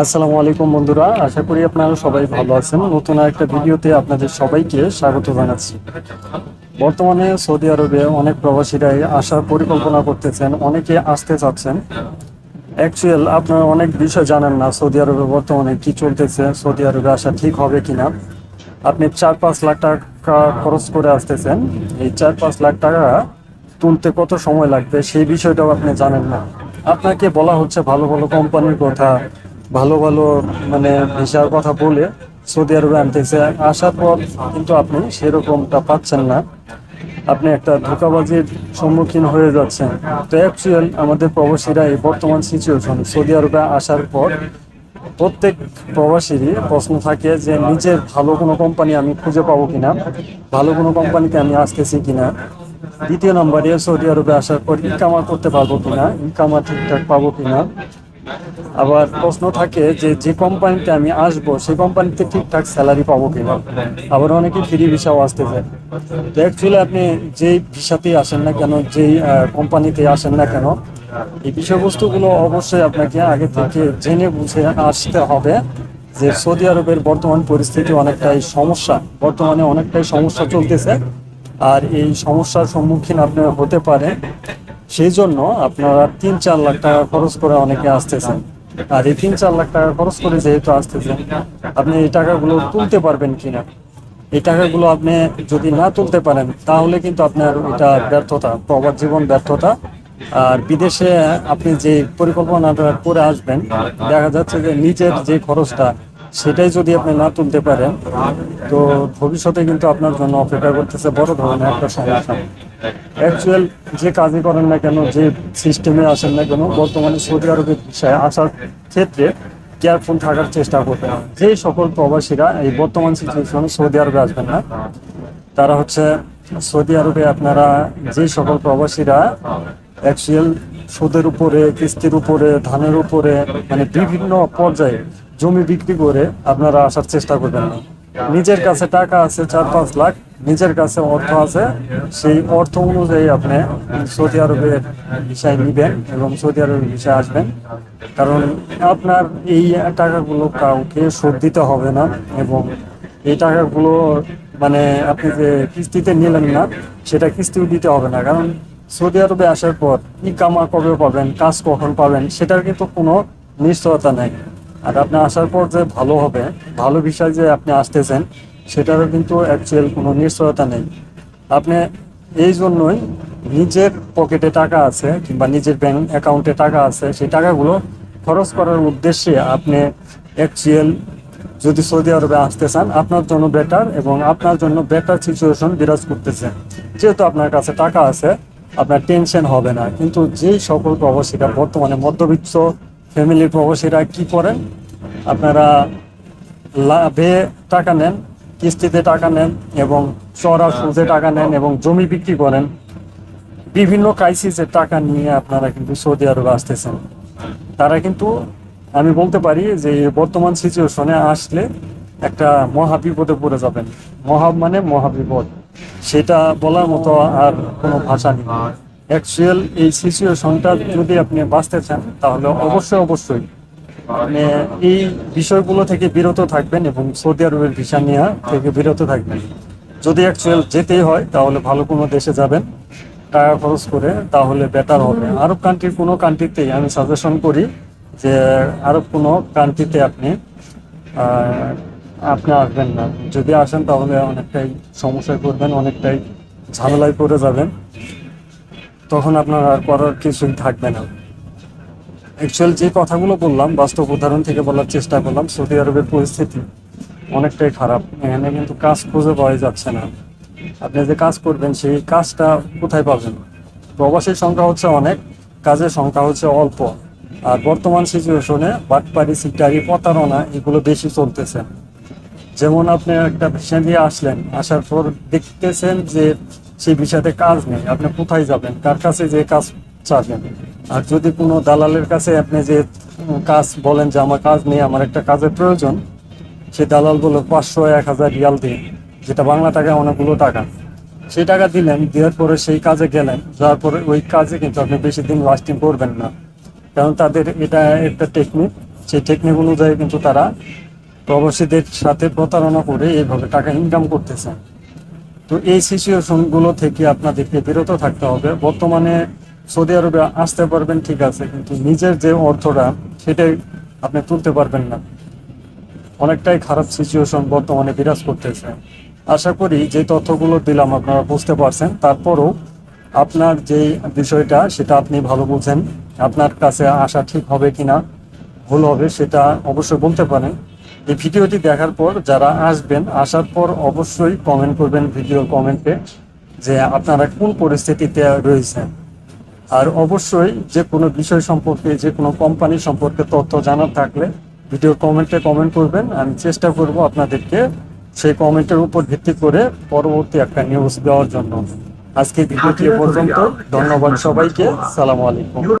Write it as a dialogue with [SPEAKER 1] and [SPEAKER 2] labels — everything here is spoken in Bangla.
[SPEAKER 1] আসসালামু আলাইকুম বন্ধুরা, আশা করি আপনারা সবাই ভালো আছেন। নতুন একটা ভিডিওতে আপনাদের সবাইকে স্বাগত জানাচ্ছি। বর্তমানে সৌদি আরবে অনেক প্রবাসীরাই আসার পরিকল্পনা করতেছেন, অনেকে আসতে চাচ্ছেন। অ্যাকচুয়াল আপনারা অনেক বিষয় জানেন না সৌদি আরবে বর্তমানে কি চলতেছে, সৌদি আরবে আসা ঠিক হবে কিনা। আপনি চার পাঁচ লাখ টাকা খরচ করে আসতেছেন, এই চার পাঁচ লাখ টাকা তুলতে কত সময় লাগবে সেই বিষয়টাও আপনি জানেন না। আপনাকে বলা হচ্ছে ভালো ভালো কোম্পানির কথা ভালো ভালো মানে ভিসার কথা বলে সৌদি আরবে আনতেছে আসার পর কিন্তু আপনি সেরকমটা পাচ্ছেন না। আপনি একটা ধোকাবাজির সম্মুখীন হয়ে যাচ্ছেন। তো অ্যাকচুয়াল আমাদের প্রবাসীরা এই বর্তমান সিচুয়েশন সৌদি আরবে আসার পর প্রত্যেক প্রবাসীরই প্রশ্ন থাকে যে, নিজের ভালো কোনো কোম্পানি আমি খুঁজে পাবো কিনা? ভালো কোনো কোম্পানিতে আমি আসতেছি কিনা? দ্বিতীয় নম্বরে সৌদি আরবে আসার পর ইকামা করতে পারব কিনা? ইকামা ঠিকঠাক পাবো কিনা? আবার প্রশ্ন থাকে যে যে কোম্পানিতে আমি আসব, সেই কোম্পানিতে ঠিকঠাক স্যালারি পাবো কিনা? আবার অনেকে ফ্রি ভিসাও আসতেছে তো অ্যাকচুয়ালি আপনি যেই ভিসাতেই আসেন না কেন, যেই কোম্পানিতে আসেন না কেন, এই বিষয়বস্তুগুলো অবশ্যই আপনাকে আগে থেকে জেনে বুঝে আসতে হবে যে সৌদি আরবের বর্তমান পরিস্থিতি অনেকটাই সমস্যা। বর্তমানে অনেকটাই সমস্যা চলতেছে। আর এই সমস্যার সম্মুখীন আপনি হতে পারে সেই জন্য আপনারা তিন চার লাখ টাকা খরচ করে অনেকে আসতেছেন। আর এই তিন চার লাখ টাকা খরচ করে যেহেতু আপনি এই টাকাগুলো তুলতে পারবেন কিনা? এই টাকাগুলো আপনি যদি না তুলতে পারেন, তাহলে কিন্তু আপনার এটা ব্যর্থতা, প্রবাদ জীবন ব্যর্থতা। আর বিদেশে আপনি যে পরিকল্পনাটা করে আসবেন, দেখা যাচ্ছে যে নিজের যে খরচটা, সেটাই যদি আপনি না তুলতে পারেন, তো ভবিষ্যতে কিন্তু আপনার জন্য অপেক্ষা করতেছে বড় ধরনের একটা সমস্যা। অ্যাকচুয়াল যে কাজই করেন না কেন, যে সিস্টেমে আসেন না কেন, বর্তমানে সৌদি আরবের বিষয়ে আসার ক্ষেত্রে কেয়ারফুল থাকার চেষ্টা করবেন যে সকল প্রবাসীরা এই বর্তমান সিচুয়েশনে সৌদি আরবে আসবেন না, তারা হচ্ছে সৌদি আরবে আপনারা যে সকল প্রবাসীরা অ্যাকচুয়াল সুদের উপরে, কিস্তির উপরে, ধানের উপরে মানে বিভিন্ন পর্যায়ে জমি বিক্রি করে আপনারা আসার চেষ্টা করবেন না। নিজের কাছে টাকা আছে চার পাঁচ লাখ নিজের কাছে অর্থ আছে, সেই অর্থ অনুযায়ী আপনি সৌদি আরবের বিষয় নিবেন এবং সৌদি আরবের বিষয়ে আসবেন। কারণ আপনার এই টাকাগুলো কাউকে শোধ দিতে হবে না এবং এই টাকাগুলো মানে আপনি যে কিস্তিতে নিলেন না, সেটা কিস্তিও দিতে হবে না। কারণ সৌদি আরবে আসার পর ই কামা কবে পাবেন, কাজ কখন পাবেন, সেটার কিন্তু কোনো নিশ্চয়তা নেই। আর আপনি আসার পর যে ভালো হবে, ভালো বিষয় যে আপনি আসতেছেন সেটারও কিন্তু অ্যাকচুয়াল কোনো নিশ্চয়তা নেই। আপনি এই জন্যই নিজের পকেটে টাকা আছে কিংবা নিজের ব্যাংক অ্যাকাউন্টে টাকা আছে, সেই টাকাগুলো খরচ করার উদ্দেশ্যে আপনি অ্যাকচুয়াল যদি সৌদি আরবে আসতে চান, আপনার জন্য বেটার এবং আপনার জন্য বেটার সিচুয়েশন বিরাজ করতেছে। যেহেতু আপনার কাছে টাকা আছে, আপনার টেনশন হবে না। কিন্তু যেই সকল প্রবাসীরা বর্তমানে মধ্যবিত্ত ফ্যামিলির প্রবাসীরা কি করেন? আপনারা লাভে টাকা নেন কিস্তিতে টাকা নেন এবং চড়া সুদে টাকা নেন এবং জমি বিক্রি করেন। বিভিন্ন ক্রাইসিসের টাকা নিয়ে আপনারা কিন্তু সৌদি আরবে আসতেছেন। তারা কিন্তু আমি বলতে পারি যে বর্তমান সিচুয়েশনে আসলে একটা মহা বিপদে পড়ে যাবেন। মহা মানে মহাবিপদ সেটা বলার মতো আর কোনো ভাষা নেই। অ্যাকচুয়াল এই সিচুয়েশনটা যদি আপনি বাঁচতে চান তাহলে অবশ্যই অবশ্যই মানে এই বিষয়গুলো থেকে বিরত থাকবেন এবং সৌদি আরবের ভিসা নেওয়া থেকে বিরত থাকবেন। যদি অ্যাকচুয়াল যেতেই হয়, তাহলে ভালো কোনো দেশে যাবেন। টাকা খরচ করে তাহলে বেটার হবে। আরব কান্ট্রির কোনো কান্ট্রিতেই আমি সাজেশন করি যে আরব কোনো কান্ট্রিতে আপনি আপনি আসবেন না। যদি আসেন, তাহলে অনেকটাই সমস্যায় পড়বেন, অনেকটাই ঝামেলায় পড়ে যাবেন। তখন আপনার আর করার কিছুই থাকবে না। অ্যাকচুয়াল যে কথাগুলো বললাম, বাস্তব উদাহরণ থেকে বলার চেষ্টা করলাম, সৌদি আরবের পরিস্থিতি অনেকটাই খারাপ। এখানে কিন্তু কাজ খুঁজে পাওয়া যাচ্ছে না। আপনি যে কাজ করবেন, সেই কাজটা কোথায় পাবেন? প্রবাসীর সংখ্যা হচ্ছে অনেক, কাজের সংখ্যা হচ্ছে অল্প। আর বর্তমান সিচুয়েশনে বাটপারি সিটারি, প্রতারণা, এগুলো বেশি চলতেছে। যেমন আপনি একটা ভিসা দিয়ে আসলেন, আসার পর দেখতেছেন যে সেই বিষয়তে কাজ নেই। আপনি কোথায় যাবেন? কার কাছে যে কাজ চাবেন? আর যদি কোনো দালালের কাছে আপনি যে কাজ বলেন যে আমার কাজ নেই, আমার একটা কাজের প্রয়োজন সে দালাল বলে পাঁচশো, এক হাজার রিয়াল দিন যেটা বাংলা টাকায় অনেকগুলো টাকা, সেই টাকা দিলেন, দেওয়ার পরে সেই কাজে গেলেন, যাওয়ার পরে ওই কাজে কিন্তু আপনি বেশি দিন লাস্টিং করবেন না। কারণ তাদের এটা একটা টেকনিক সেই টেকনিক অনুযায়ী কিন্তু তারা প্রবাসীদের সাথে প্রতারণা করে এইভাবে টাকা ইনকাম করতেছে। তো এই সিচুয়েশনগুলো থেকে আপনাদেরকে বিরত থাকতে হবে। বর্তমানে সৌদি আরবে আসতে পারবেন, ঠিক আছে, কিন্তু নিজের যে অর্থটা সেটাই আপনি তুলতে পারবেন না। অনেকটাই খারাপ সিচুয়েশন বর্তমানে বিরাজ করতেছে। আশা করি যে তথ্যগুলো দিলাম আপনারা বুঝতে পারছেন। তারপরও আপনার যে বিষয়টা, সেটা আপনি ভালো বুঝেন। আপনার কাছে আসা ঠিক হবে কিনা, ভুল হবে, সেটা অবশ্যই বলতে পারেন। এই ভিডিওটি দেখার পর যারা আসবেন, আসার পর অবশ্যই কমেন্ট করবেন ভিডিও কমেন্টে যে আপনারা কোন পরিস্থিতিতে রয়েছেন। আর অবশ্যই যে কোনো বিষয় সম্পর্কে, যে কোনো কোম্পানি সম্পর্কে তথ্য জানার থাকলে ভিডিও কমেন্টে কমেন্ট করবেন। আমি চেষ্টা করব আপনাদেরকে সেই কমেন্টের উপর ভিত্তি করে পরবর্তী একটা নিউজ দেওয়ার জন্য। আজকে ভিডিওটি পর্যন্ত। ধন্যবাদ সবাইকে। সালাম আলাইকুম।